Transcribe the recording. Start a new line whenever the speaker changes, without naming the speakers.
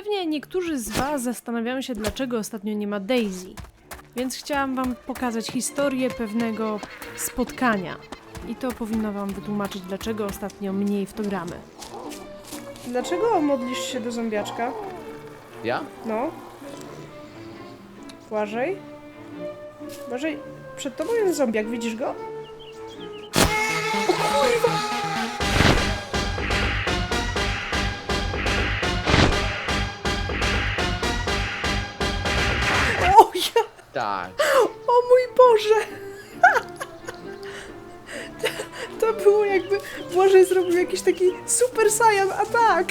Pewnie niektórzy z Was zastanawiają się, dlaczego ostatnio nie ma Daisy. Więc chciałam Wam pokazać historię pewnego spotkania. I to powinno Wam wytłumaczyć, dlaczego ostatnio mniej w to gramy.
Dlaczego modlisz się do zombiaczka?
Ja?
No. Błażej? Błażej, przed tobą jest zombiak, widzisz go?
Tak.
O mój Boże! To było jakby Błażej zrobił jakiś taki super saiyan atak!